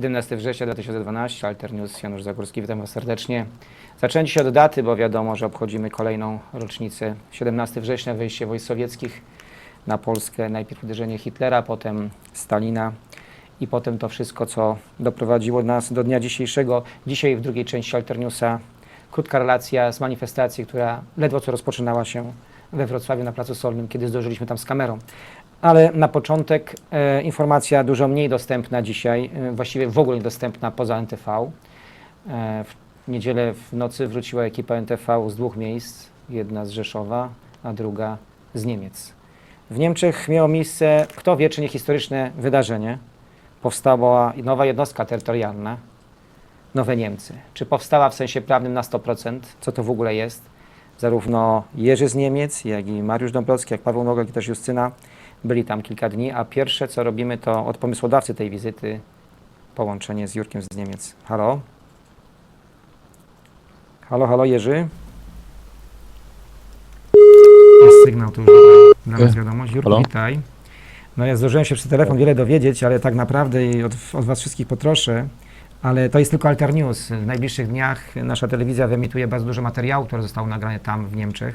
17 września 2012, Alter News, Janusz Zagórski, witam Was serdecznie. Zacząłem dzisiaj od daty, bo wiadomo, że obchodzimy kolejną rocznicę. 17 września, wejście wojsk sowieckich na Polskę, najpierw uderzenie Hitlera, potem Stalina i potem to wszystko, co doprowadziło nas do dnia dzisiejszego. Dzisiaj w drugiej części Alter Newsa krótka relacja z manifestacji, która ledwo co rozpoczynała się we Wrocławiu na Placu Solnym, kiedy zdążyliśmy tam z kamerą. Ale na początek e, informacja dużo mniej dostępna dzisiaj, e, właściwie w ogóle niedostępna poza NTV. E, w niedzielę w nocy wróciła ekipa NTV z dwóch miejsc, jedna z Rzeszowa, a druga z Niemiec. W Niemczech miało miejsce, kto wie, czy nie historyczne wydarzenie. Powstała nowa jednostka terytorialna, Nowe Niemcy. Czy powstała w sensie prawnym na 100%? Co to w ogóle jest? Zarówno Jerzy z Niemiec, jak i Mariusz Dąbrowski, jak Paweł Nowak, jak i też Justyna byli tam kilka dni, a pierwsze co robimy to od pomysłodawcy tej wizyty połączenie z Jurkiem z Niemiec. Halo? Halo, halo Jerzy? Jest sygnał tu już dla nas wiadomość. Jurku, Halo? witaj. No ja zdążyłem się przez telefon wiele dowiedzieć, ale tak naprawdę i od, od Was wszystkich potroszę. Ale to jest tylko Alter News. W najbliższych dniach nasza telewizja wyemituje bardzo dużo materiału, które zostało nagrane tam w Niemczech.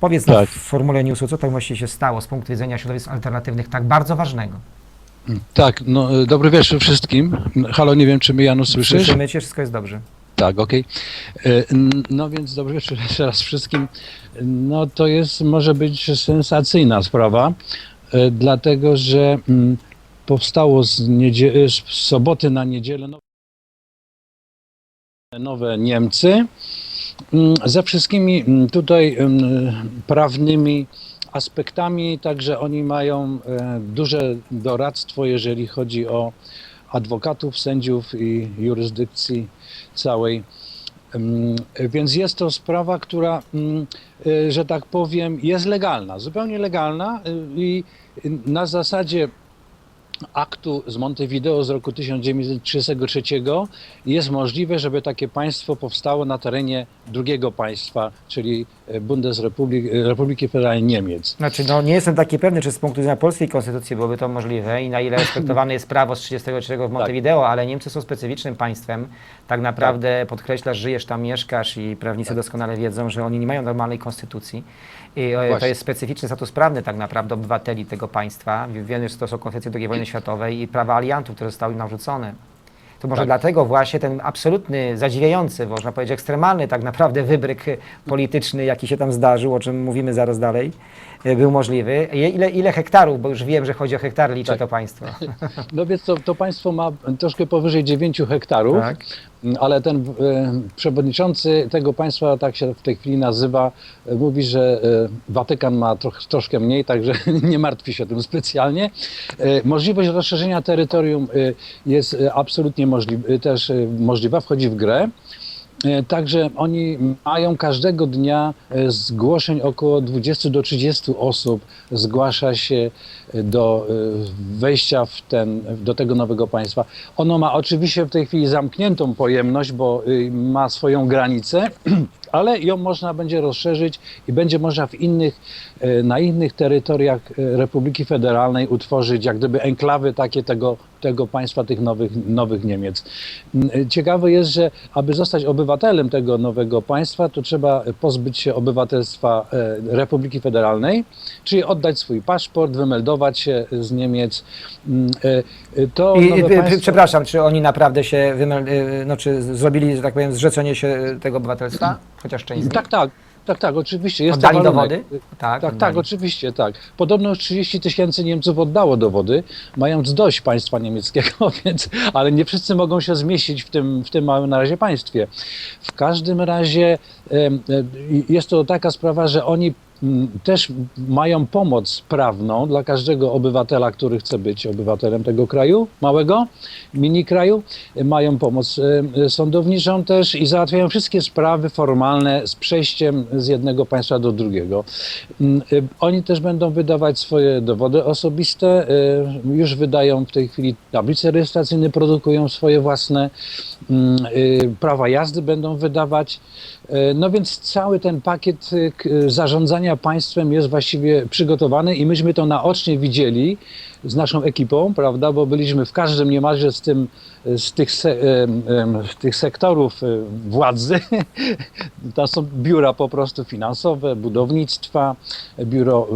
Powiedz nam Tak. w formule newsu, co tam właściwie się stało z punktu widzenia środowisk alternatywnych tak bardzo ważnego. Tak, no, e, dobry wieczór wszystkim. Halo, nie wiem, czy mnie Janusz słyszysz? Słyszymy Cię, wszystko jest dobrze. Tak, okej. E, n- No więc dobry wieczór jeszcze raz wszystkim. No to jest, może być sensacyjna sprawa, e, dlatego że mm, powstało z, niedzie- z soboty na niedzielę nowe, Niemcy ze wszystkimi mm, tutaj mm, prawnymi aspektami, także oni mają e, duże doradztwo, jeżeli chodzi o adwokatów, sędziów i jurysdykcji całej. Więc jest to sprawa, która, y, że tak powiem, jest legalna, zupełnie legalna y, i na zasadzie aktu z Montevideo z roku 1933 jest możliwe, żeby takie państwo powstało na terenie drugiego państwa, czyli Bundesrepubliki Republiki Federalnej Niemiec. Znaczy, no nie jestem taki pewny, czy z punktu widzenia polskiej konstytucji byłoby to możliwe i na ile respektowane jest prawo z 1933 w Montevideo, ale Niemcy są specyficznym państwem. Tak naprawdę podkreślasz, żyjesz tam, mieszkasz i prawnicy doskonale wiedzą, że oni nie mają normalnej konstytucji. I e, to Właśnie. jest specyficzny status prawny tak naprawdę obywateli tego państwa. Wiemy, że to są konsekwencje II wojny światowej i prawa aliantów, które zostały im narzucone. To może Tak. dlatego właśnie ten absolutny, zadziwiający, można powiedzieć ekstremalny tak naprawdę wybryk polityczny, jaki się tam zdarzył, o czym mówimy zaraz dalej, był możliwy. Ile, ile hektarów, bo już wiem, że chodzi o hektary, liczy Tak. to państwo. No więc to, to państwo ma troszkę powyżej 9 hektarów. Tak. Ale ten e, przewodniczący tego państwa, tak się w tej chwili nazywa, e, mówi, że e, Watykan ma troch, troszkę mniej, także nie martwi się tym specjalnie. E, możliwość rozszerzenia terytorium e, jest e, absolutnie możli, e, też e, możliwa, wchodzi w grę. E, Także oni mają każdego dnia e, zgłoszeń około 20 do 30 osób zgłasza się e, do wejścia w ten, do tego nowego państwa. Ono ma oczywiście w tej chwili zamkniętą pojemność, bo y, ma swoją granicę, ale ją można będzie rozszerzyć i będzie można w innych, na innych terytoriach Republiki Federalnej utworzyć jak gdyby enklawy takie tego, tego państwa, tych nowych, nowych Niemiec. E, Ciekawe jest, że aby zostać obywatelem tego nowego państwa, to trzeba pozbyć się obywatelstwa e, Republiki Federalnej, czyli oddać swój paszport, wymeldować się z Niemiec. E, To I, państwo- Przepraszam, czy oni naprawdę się, wymel- no, czy zrobili, że tak powiem, zrzeczenie się tego obywatelstwa? Chociaż część. Tak, tak. Tak, tak, oczywiście. Jest Oddali dowody? Tak, Tak, tak, oczywiście, tak. Podobno już 30 tysięcy Niemców oddało dowody, mając dość państwa niemieckiego, więc, ale nie wszyscy mogą się zmieścić w tym, w tym małym na razie państwie. W każdym razie jest to taka sprawa, że oni też mają pomoc prawną dla każdego obywatela, który chce być obywatelem tego kraju, małego, mini kraju. Mają pomoc e, sądowniczą też i załatwiają wszystkie sprawy formalne z przejściem z jednego państwa do drugiego. E, Oni też będą wydawać swoje dowody osobiste, już wydają w tej chwili tablice rejestracyjne, produkują swoje własne prawa jazdy będą wydawać. E, No więc cały ten pakiet y, k- zarządzania państwem jest właściwie przygotowany i myśmy to naocznie widzieli z naszą ekipą, prawda, bo byliśmy w każdym niemalże z tym, z tych, se, tych sektorów y, władzy. To są biura po prostu finansowe, budownictwa, biuro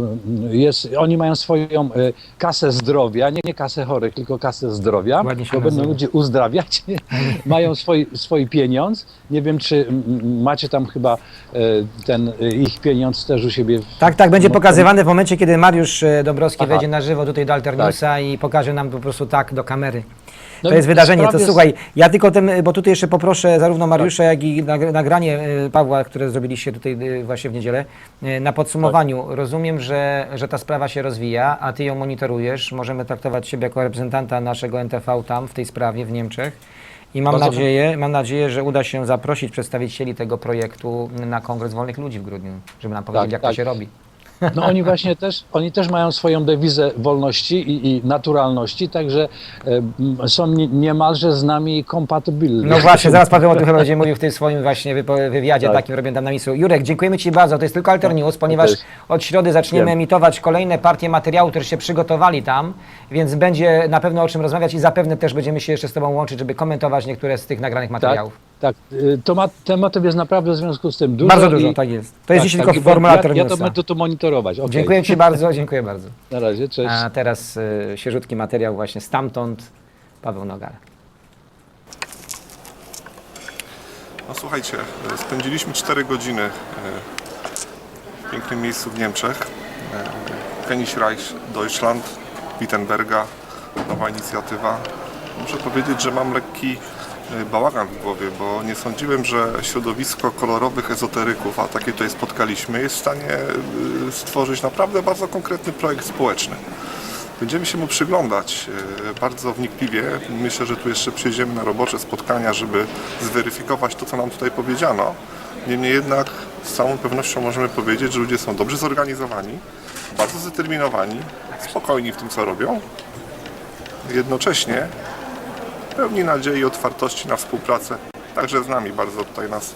y, jest, oni mają swoją y, kasę zdrowia, nie, nie kasę chorych, tylko kasę zdrowia, Ładnie bo będą ludzie uzdrawiać, mają swój, swój pieniądz. Nie wiem, czy macie tam chyba e, ten e, ich pieniądz też u siebie. w- Tak, tak, będzie pokazywany w momencie, kiedy Mariusz e, Dąbrowski Aha. wejdzie na żywo tutaj do Alternewsa i pokaże nam po prostu tak do kamery. No to jest wydarzenie, to słuchaj, ja tylko tym, bo tutaj jeszcze poproszę zarówno Mariusza, jak i nag- nagranie e, Pawła, które zrobiliście tutaj e, właśnie w niedzielę, e, na podsumowaniu. Rozumiem, że, że ta sprawa się rozwija, a ty ją monitorujesz. Możemy traktować ciebie jako reprezentanta naszego NTV tam, w tej sprawie w Niemczech. I mam Bardzo nadzieję, mam nadzieję, że uda się zaprosić przedstawicieli tego projektu na Kongres Wolnych Ludzi w grudniu, żeby nam powiedzieli, jak to tak. się robi. No oni właśnie też, oni też mają swoją dewizę wolności i, i naturalności, także m, są nie, niemalże z nami kompatybilni. No właśnie, zaraz Paweł o tym chyba będzie mówił w tym swoim właśnie wywiadzie Tak. takim robionym tam na miejscu. Jurek, dziękujemy Ci bardzo. To jest tylko Alter News, ponieważ też. od środy zaczniemy Wiem. emitować kolejne partie materiału, które się przygotowali tam, więc będzie na pewno o czym rozmawiać i zapewne też będziemy się jeszcze z Tobą łączyć, żeby komentować niektóre z tych nagranych tak, materiałów. tak. Y, To ma, tematów jest naprawdę w związku z tym dużo. Bardzo dużo, i, tak jest. To jest tak, dzisiaj tak, tylko formule ja, ja to będę tu monitorować. Okej. Dziękuję Ci bardzo, dziękuję bardzo. Na razie, cześć. A teraz y, materiał właśnie stamtąd, Paweł Nogar. No słuchajcie, e, spędziliśmy 4 godziny e, w pięknym miejscu w Niemczech. Königreich Deutschland, Wittenberga, nowa inicjatywa. Muszę powiedzieć, że mam lekki bałagan w głowie, bo nie sądziłem, że środowisko kolorowych ezoteryków, a takie tutaj spotkaliśmy, jest w stanie e, stworzyć naprawdę bardzo konkretny projekt społeczny. Będziemy się mu przyglądać e, bardzo wnikliwie. Myślę, że tu jeszcze przyjedziemy na robocze spotkania, żeby zweryfikować to, co nam tutaj powiedziano. Niemniej jednak z całą pewnością możemy powiedzieć, że ludzie są dobrze zorganizowani, bardzo zdeterminowani, spokojni w tym, co robią. Jednocześnie pełni nadziei i otwartości na współpracę, także z nami. Bardzo tutaj nas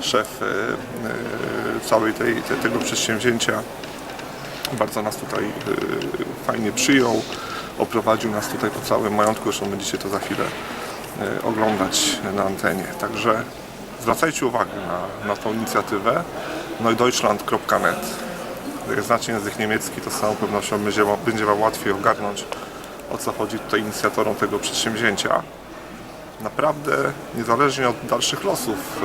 szef e, e, całej tej, te, tego przedsięwzięcia bardzo nas tutaj y, fajnie przyjął, oprowadził nas tutaj po całym majątku, zresztą będziecie to za chwilę y, oglądać na antenie. Także zwracajcie uwagę na, na tą inicjatywę no i deutschland.net. Jak znacie język niemiecki, to z całą pewnością będzie Wam łatwiej ogarnąć o co chodzi tutaj inicjatorom tego przedsięwzięcia. Naprawdę, niezależnie od dalszych losów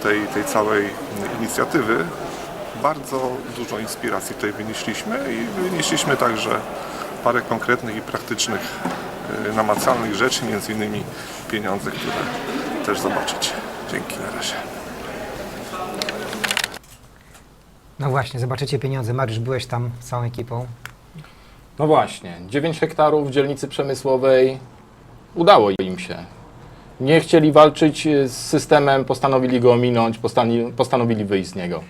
y, tej, tej całej inicjatywy, bardzo dużo inspiracji tutaj wynieśliśmy i wynieśliśmy także parę konkretnych i praktycznych, y, namacalnych rzeczy, między innymi pieniądze, które też zobaczycie. Dzięki na razie. No właśnie, zobaczycie pieniądze. Mariusz, byłeś tam z całą ekipą. No właśnie, 9 hektarów dzielnicy przemysłowej udało im się. Nie chcieli walczyć e, z systemem, postanowili go ominąć, postanowili wyjść z niego.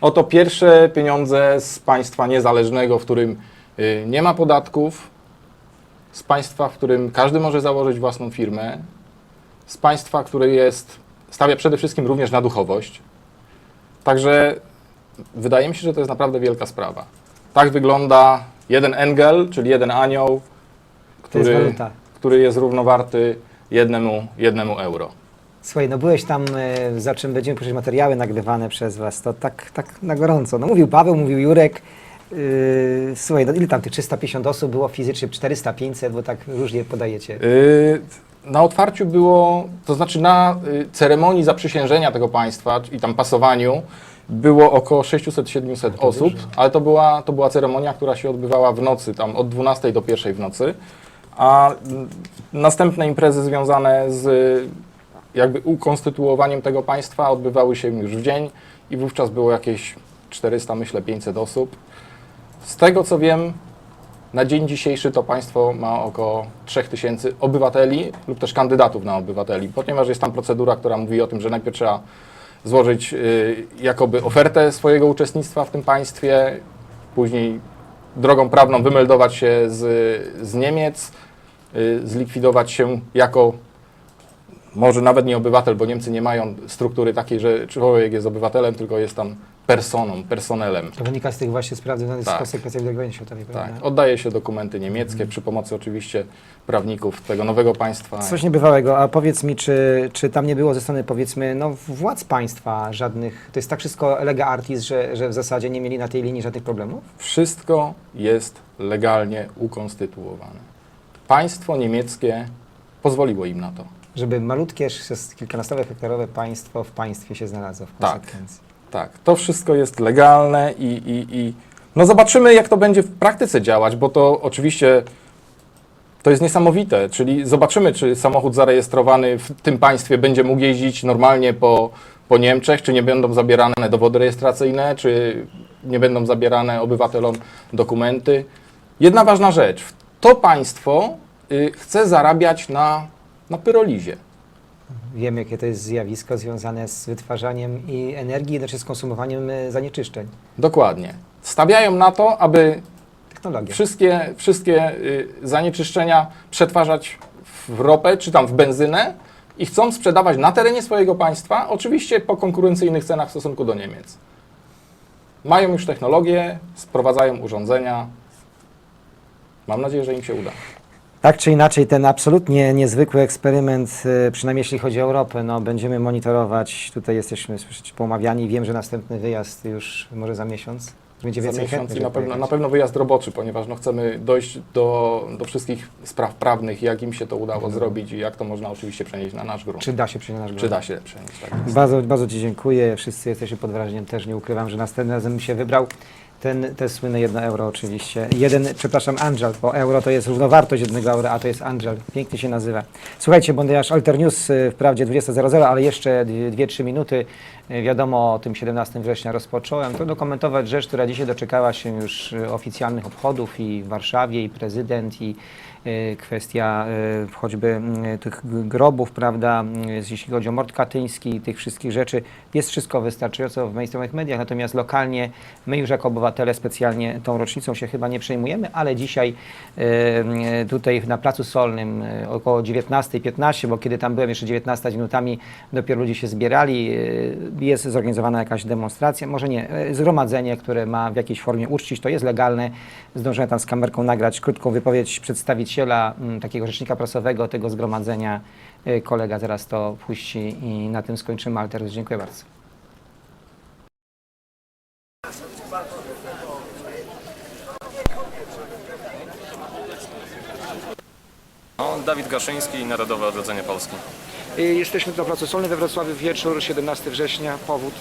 Oto pierwsze pieniądze z państwa niezależnego, w którym y, nie ma podatków, z państwa, w którym każdy może założyć własną firmę, z państwa, który jest, stawia przede wszystkim również na duchowość. Także wydaje mi się, że to jest naprawdę wielka sprawa. Tak wygląda jeden Engel, czyli jeden anioł, To jest który, waluta. który jest równowarty jednemu, jednemu euro. Słuchaj, no byłeś tam, e, za czym będziemy puszczać materiały nagrywane przez Was, to tak, tak na gorąco. No mówił Paweł, mówił Jurek. Yy, słuchaj, no ile tam tych 350 osób było fizycznie, 400, 500, bo tak różnie podajecie. Yy, Na otwarciu było, to znaczy na y, ceremonii zaprzysiężenia tego państwa i tam pasowaniu było około 600-700 osób, ale to była, to była ceremonia, która się odbywała w nocy, tam od 12 do 1 w nocy, a następne imprezy związane z jakby ukonstytuowaniem tego państwa odbywały się już w dzień i wówczas było jakieś 400, myślę 500 osób. Z tego co wiem, na dzień dzisiejszy to państwo ma około 3000 obywateli lub też kandydatów na obywateli, ponieważ jest tam procedura, która mówi o tym, że najpierw trzeba złożyć y, jakoby ofertę swojego uczestnictwa w tym państwie, później drogą prawną wymeldować się z, z Niemiec, y, zlikwidować się jako może nawet nie obywatel, bo Niemcy nie mają struktury takiej, że człowiek jest obywatelem, tylko jest tam personą, personelem. To wynika z tych właśnie spraw związanych z Tak. konsekwencjami II wojny światowej, prawda? Tak, oddaje się dokumenty niemieckie przy pomocy oczywiście prawników tego nowego państwa. Coś niebywałego, a powiedz mi, czy, czy tam nie było ze strony, powiedzmy, no, władz państwa żadnych, to jest tak wszystko lega artis, że, że w zasadzie nie mieli na tej linii żadnych problemów? Wszystko jest legalnie ukonstytuowane. Państwo niemieckie pozwoliło im na to. Żeby malutkie, kilkunastowe hektarowe państwo w państwie się znalazło w Tak. konsekwencji. Tak, to wszystko jest legalne i, i, i no zobaczymy, jak to będzie w praktyce działać, bo to oczywiście to jest niesamowite, czyli zobaczymy, czy samochód zarejestrowany w tym państwie będzie mógł jeździć normalnie po, po Niemczech, czy nie będą zabierane dowody rejestracyjne, czy nie będą zabierane obywatelom dokumenty. Jedna ważna rzecz, to państwo y, chce zarabiać na, na pyrolizie. Wiemy, jakie to jest zjawisko związane z wytwarzaniem i energii, jednocześnie z konsumowaniem e, zanieczyszczeń. Dokładnie. Stawiają na to, aby Technologia. wszystkie, wszystkie y, zanieczyszczenia przetwarzać w ropę czy tam w benzynę i chcą sprzedawać na terenie swojego państwa, oczywiście po konkurencyjnych cenach w stosunku do Niemiec. Mają już technologię, sprowadzają urządzenia. Mam nadzieję, że im się uda. Tak czy inaczej, ten absolutnie niezwykły eksperyment, e, przynajmniej jeśli chodzi o Europę, no, będziemy monitorować. Tutaj jesteśmy słyszeć, pomawiani. Wiem, że następny wyjazd już może za miesiąc. Będzie Za więcej miesiąc chętnych, i na pewno, na pewno wyjazd roboczy, ponieważ no, chcemy dojść do, do wszystkich spraw prawnych, jak im się to udało zrobić i jak to można oczywiście przenieść na nasz grunt. Czy da się przyjąć nasz Czy grunt? da się przenieść? Tak. Bardzo, bardzo Ci dziękuję. Wszyscy jesteśmy pod wrażeniem. Też nie ukrywam, że następnym razem się wybrał. Ten, te słynne jedno euro oczywiście. Jeden, przepraszam, Angel, bo euro to jest równowartość jednego euro, a to jest Angel. Pięknie się nazywa. Słuchajcie, Bondiaż Alter News y, wprawdzie 20.00, ale jeszcze 2-3 minuty. Y, Wiadomo, o tym 17 września rozpocząłem. To dokumentować rzecz, która dzisiaj doczekała się już y, oficjalnych obchodów i w Warszawie, i prezydent, i kwestia y, choćby y, tych grobów, prawda, y, jeśli chodzi o mord katyński, tych wszystkich rzeczy, jest wszystko wystarczająco w mainstreamowych mediach, natomiast lokalnie my już jako obywatele specjalnie tą rocznicą się chyba nie przejmujemy, ale dzisiaj y, y, tutaj na Placu Solnym y, około 19.15, bo kiedy tam byłem jeszcze 19 z minutami, dopiero ludzie się zbierali, y, jest zorganizowana jakaś demonstracja, może nie, y, zgromadzenie, które ma w jakiejś formie uczcić, to jest legalne. Zdążyłem tam z kamerką nagrać krótką wypowiedź przedstawiciela mm, takiego rzecznika prasowego tego zgromadzenia. Y, Kolega zaraz to puści i na tym skończymy. Alter, dziękuję bardzo. No, Dawid Gaszyński, Narodowe Odrodzenie Polski. Y, Jesteśmy na Placu Solnym we Wrocławiu, wieczór, 17 września, powód.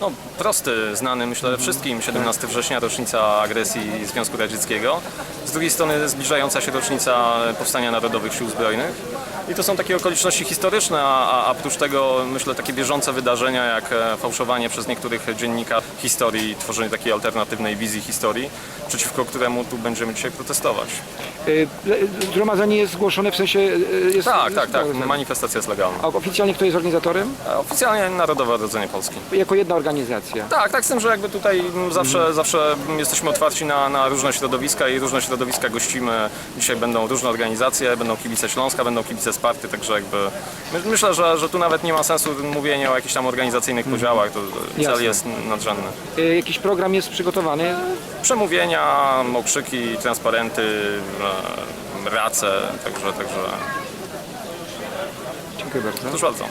No, prosty, znany myślę wszystkim, 17 września, rocznica agresji Związku Radzieckiego. Z drugiej strony zbliżająca się rocznica Powstania Narodowych Sił Zbrojnych. I to są takie okoliczności historyczne, a, a oprócz tego myślę takie bieżące wydarzenia, jak e, fałszowanie przez niektórych dziennikarzy historii, tworzenie takiej alternatywnej wizji historii, przeciwko któremu tu będziemy dzisiaj protestować. Y, Zgromadzenie jest zgłoszone, w sensie y, jest... Tak, tak, tak, manifestacja jest legalna. A oficjalnie kto jest organizatorem? A Oficjalnie Narodowe Odrodzenie Polski. Jako jedna organizacja. Tak, tak, z tym, że jakby tutaj mm, zawsze, zawsze jesteśmy otwarci na, na różne środowiska i różne środowiska gościmy. Dzisiaj będą różne organizacje, będą kibice Śląska, będą kibice Sparty, także jakby my, myślę, że, że tu nawet nie ma sensu mówienia o jakichś tam organizacyjnych podziałach, to cel Jasne. jest nadrzędny. Y, Jakiś program jest przygotowany? Przemówienia, okrzyki, transparenty, e, race, także, także Dziękuję bardzo. proszę bardzo.